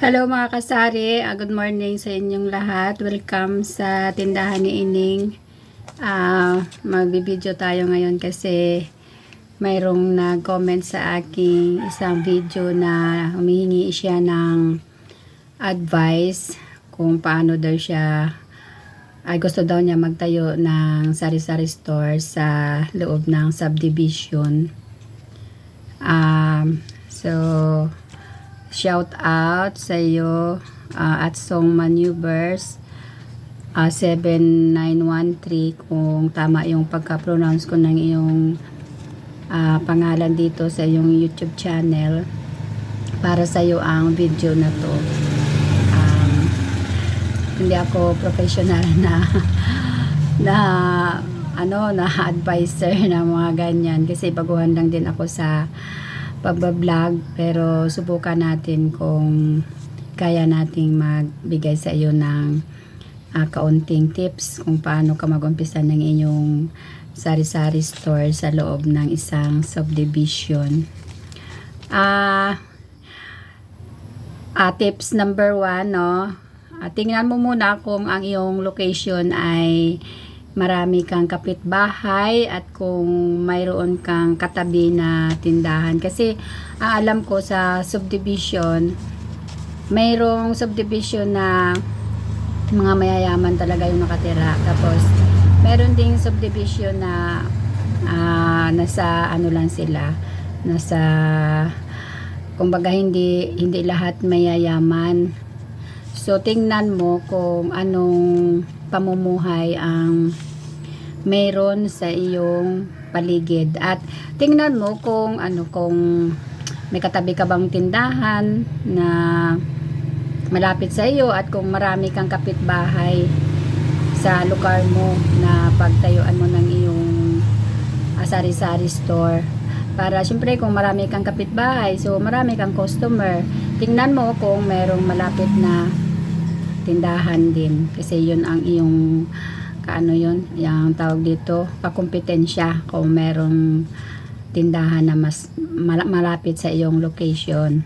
Hello mga kasari, Ah, good morning sa inyong lahat. Welcome sa tindahan ni Ining. Ah, magbibideo tayo ngayon kasi mayroong nag-comment sa aking isang video na humihingi siya ng advice kung paano daw siya ay gusto daw niya magtayo ng sari-sari store sa loob ng subdivision. Um, so, shout out sa iyo uh, at Song Maneuvers uh, 7913 kung tama yung pagka-pronounce ko ng iyong uh, pangalan dito sa iyong YouTube channel para sa iyo ang video na to. Um, hindi ako professional na na ano na advisor na mga ganyan. Kasi baguhan lang din ako sa pagbablog pero subukan natin kung kaya nating magbigay sa iyo ng ah, kaunting tips kung paano ka mag-umpisa ng inyong sari-sari store sa loob ng isang subdivision. Ah, ah, tips number one, no? Ah, tingnan mo muna kung ang iyong location ay marami kang kapitbahay at kung mayroon kang katabi na tindahan. Kasi ang alam ko sa subdivision, mayroong subdivision na mga mayayaman talaga yung nakatira. Tapos, meron ding subdivision na ah, nasa ano lang sila, nasa kumbaga hindi hindi lahat mayayaman. So tingnan mo kung anong pamumuhay ang meron sa iyong paligid. At tingnan mo kung ano kung may katabi ka bang tindahan na malapit sa iyo at kung marami kang kapitbahay sa lugar mo na pagtayuan mo ng iyong sari-sari store. Para syempre kung marami kang kapitbahay so marami kang customer tingnan mo kung merong malapit na tindahan din. Kasi yun ang iyong kaano yun? Yung tawag dito kakumpetensya kung merong tindahan na mas mala- malapit sa iyong location.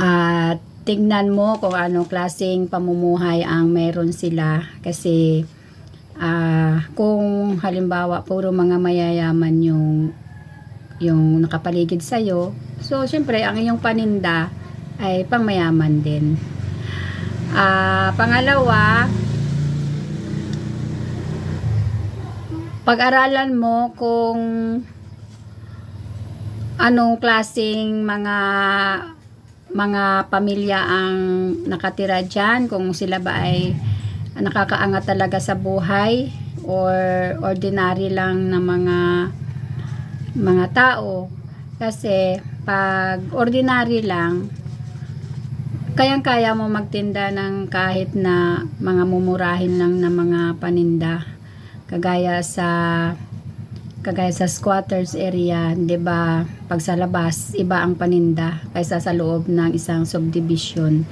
At tingnan mo kung anong klaseng pamumuhay ang meron sila kasi ah, kung halimbawa puro mga mayayaman yung yung nakapaligid sa iyo so syempre ang iyong paninda ay pangmayaman din. Ah, pangalawa, pag-aralan mo kung anong klasing mga mga pamilya ang nakatira dyan, kung sila ba ay nakakaangat talaga sa buhay or ordinary lang na mga mga tao. Kasi pag ordinary lang, kayang-kaya mo magtinda ng kahit na mga mumurahin lang na mga paninda kagaya sa kagaya sa squatters area 'di ba pag sa labas iba ang paninda kaysa sa loob ng isang subdivision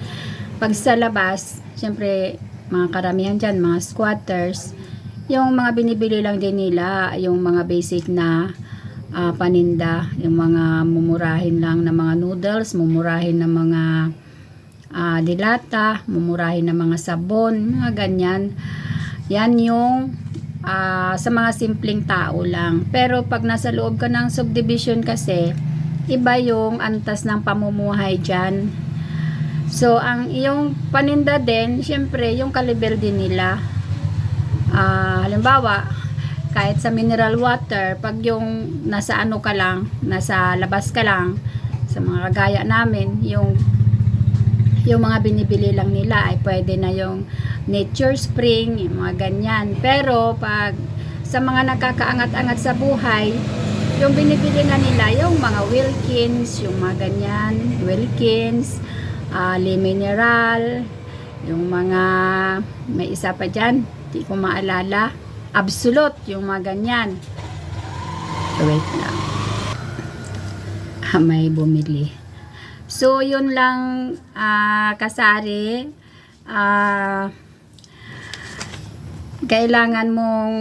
pag sa labas syempre mga karamihan diyan mga squatters yung mga binibili lang din nila yung mga basic na ah, paninda yung mga mumurahin lang na mga noodles mumurahin na mga ah, dilata, mumurahin ng mga sabon, mga ganyan. Yan yung ah, sa mga simpleng tao lang. Pero pag nasa loob ka ng subdivision kasi, iba yung antas ng pamumuhay dyan. So, ang iyong paninda din, syempre, yung kaliber din nila. Ah, halimbawa, kahit sa mineral water, pag yung nasa ano ka lang, nasa labas ka lang, sa mga kagaya namin, yung yung mga binibili lang nila ay pwede na yung nature spring, yung mga ganyan. Pero pag sa mga nakakaangat-angat sa buhay, yung binibili na nila yung mga Wilkins, yung mga ganyan, Wilkins, uh, Le Mineral, yung mga may isa pa dyan, di ko maalala, Absolute, yung mga ganyan. Wait lang. Ah, may bumili. So, yun lang ah, kasari. Ah, kailangan mong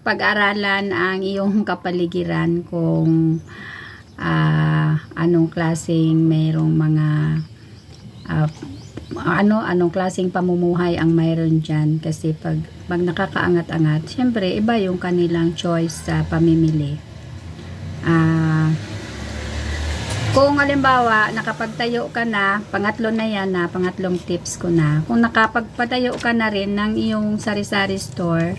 pag-aralan ang iyong kapaligiran kung ah, anong klaseng mayroong mga ah, ano anong klaseng pamumuhay ang mayroon diyan kasi pag pag nakakaangat-angat syempre iba yung kanilang choice sa pamimili ah kung halimbawa nakapagtayo ka na pangatlo na yan na pangatlong tips ko na. Kung nakapagpatayo ka na rin ng iyong sari-sari store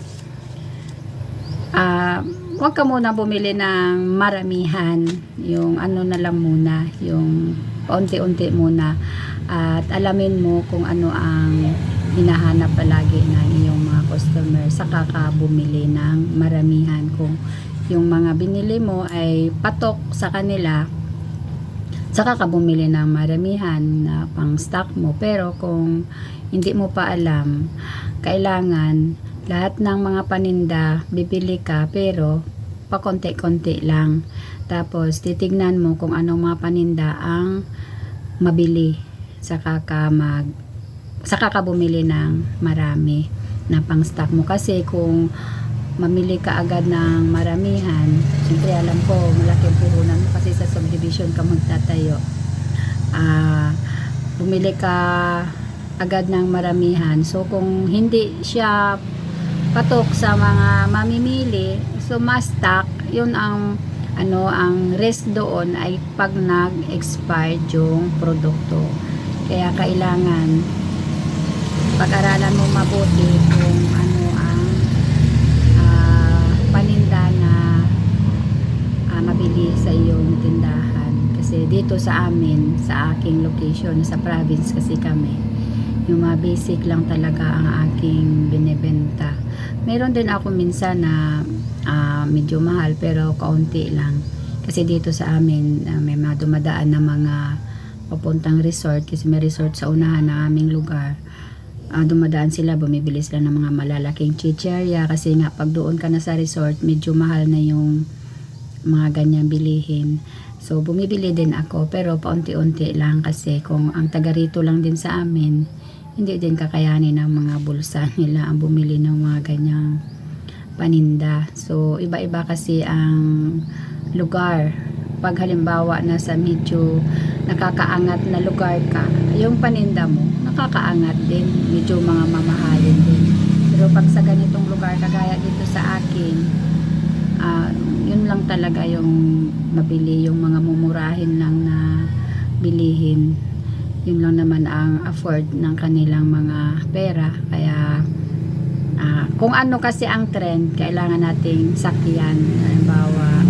ah huwag ka muna bumili ng maramihan yung ano na lang muna yung paunti-unti muna. At alamin mo kung ano ang hinahanap palagi ng iyong mga customer saka ka bumili ng maramihan. Kung yung mga binili mo ay patok sa kanila saka ka bumili ng maramihan na pang stock mo. Pero kung hindi mo pa alam kailangan lahat ng mga paninda bibili ka pero pa konti-konti lang. Tapos titignan mo kung anong mga paninda ang mabili. Saka ka mag saka ka bumili ng marami na pang stock mo. Kasi kung mamili ka agad ng maramihan. Siyempre alam ko malaking puhunan mo kasi sa subdivision ka magtatayo. Ah bumili ka agad ng maramihan. So kung hindi siya patok sa mga mamimili so mas yun ang ano ang risk doon ay pag nag-expired yung produkto. Kaya kailangan pag-aralan mo mabuti kung dito sa amin sa aking location sa province kasi kami yung mga basic lang talaga ang aking binebenta. Meron din ako minsan na ah, medyo mahal pero kaunti lang. Kasi dito sa amin ah, may mga dumadaan na mga papuntang resort kasi may resort sa unahan ng aming lugar. Ah, dumadaan sila bumibili sila ng mga malalaking chicherya kasi nga pag doon ka na sa resort medyo mahal na yung mga ganyang bilihin so bumibili din ako pero paunti-unti lang kasi kung ang taga rito lang din sa amin hindi din kakayanin ng mga bulsa nila ang bumili ng mga ganyang paninda. So, iba-iba kasi ang lugar. Pag halimbawa na sa medyo nakakaangat na lugar ka, yung paninda mo, nakakaangat din. Medyo mga mamahalin din. Pero pag sa ganitong lugar, kagaya dito sa akin, yun lang talaga yung mabili, yung mga mumurahin lang na bilihin. Yun lang naman ang afford ng kanilang mga pera. Kaya ah, kung ano kasi ang trend kailangan nating sakyan. Halimbawa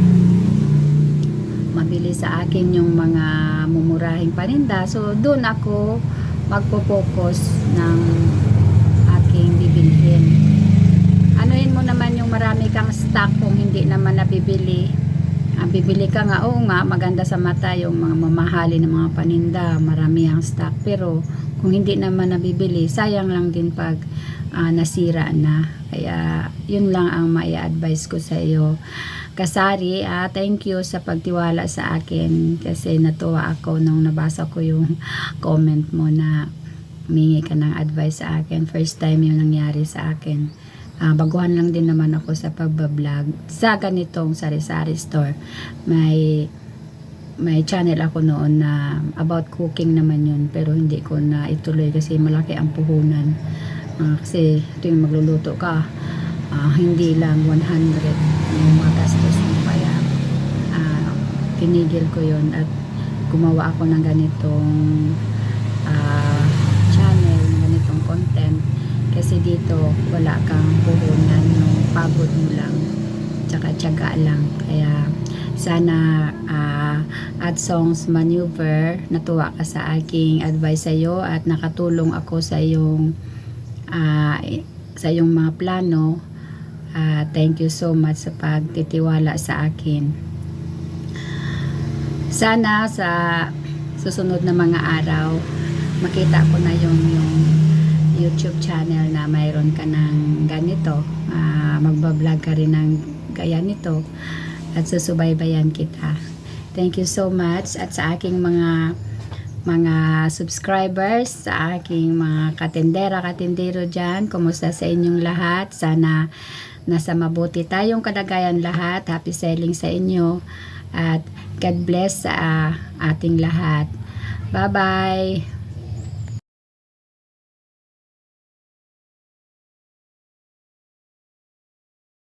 mabili sa akin yung mga mumurahing paninda. So doon ako magpo-focus ng aking bibilhin anuhin mo naman yung marami kang stock kung hindi naman nabibili Ah, bibili ka nga, oo nga, maganda sa mata yung mga mamahali ng mga paninda, marami ang stock. Pero kung hindi naman nabibili, sayang lang din pag ah, nasira na. Kaya yun lang ang mai-advise ko sa iyo. Kasari, ah, thank you sa pagtiwala sa akin kasi natuwa ako nung nabasa ko yung comment mo na humingi ka ng advice sa akin. First time yung nangyari sa akin. Ah, baguhan lang din naman ako sa pagbablog sa ganitong sari-sari store. May may channel ako noon na about cooking naman yun pero hindi ko na ituloy kasi malaki ang puhunan. Ah, kasi tuwing magluluto ka, ah, hindi lang 100 yung mga gastos mo kaya ah, tinigil ko yon at gumawa ako ng ganitong ah, channel, ng ganitong content kasi dito wala kang puhunan yung pagod mo lang tsaka tiyaga lang. Kaya sana ah, at songs maneuver natuwa ka sa aking advice sa iyo at nakatulong ako sa iyong ah, sa iyong mga plano. Ah, thank you so much sa pagtitiwala sa akin. Sana sa susunod na mga araw makita ko na yung yung YouTube channel na mayroon ka ng ganito ah, magbablog ka rin ng gaya nito at susubaybayan kita. Thank you so much at sa aking mga mga subscribers sa aking mga katendera katendero dyan kumusta sa inyong lahat? Sana nasa mabuti tayong kadagayan lahat. Happy selling sa inyo at God bless sa ah, ating lahat. Bye bye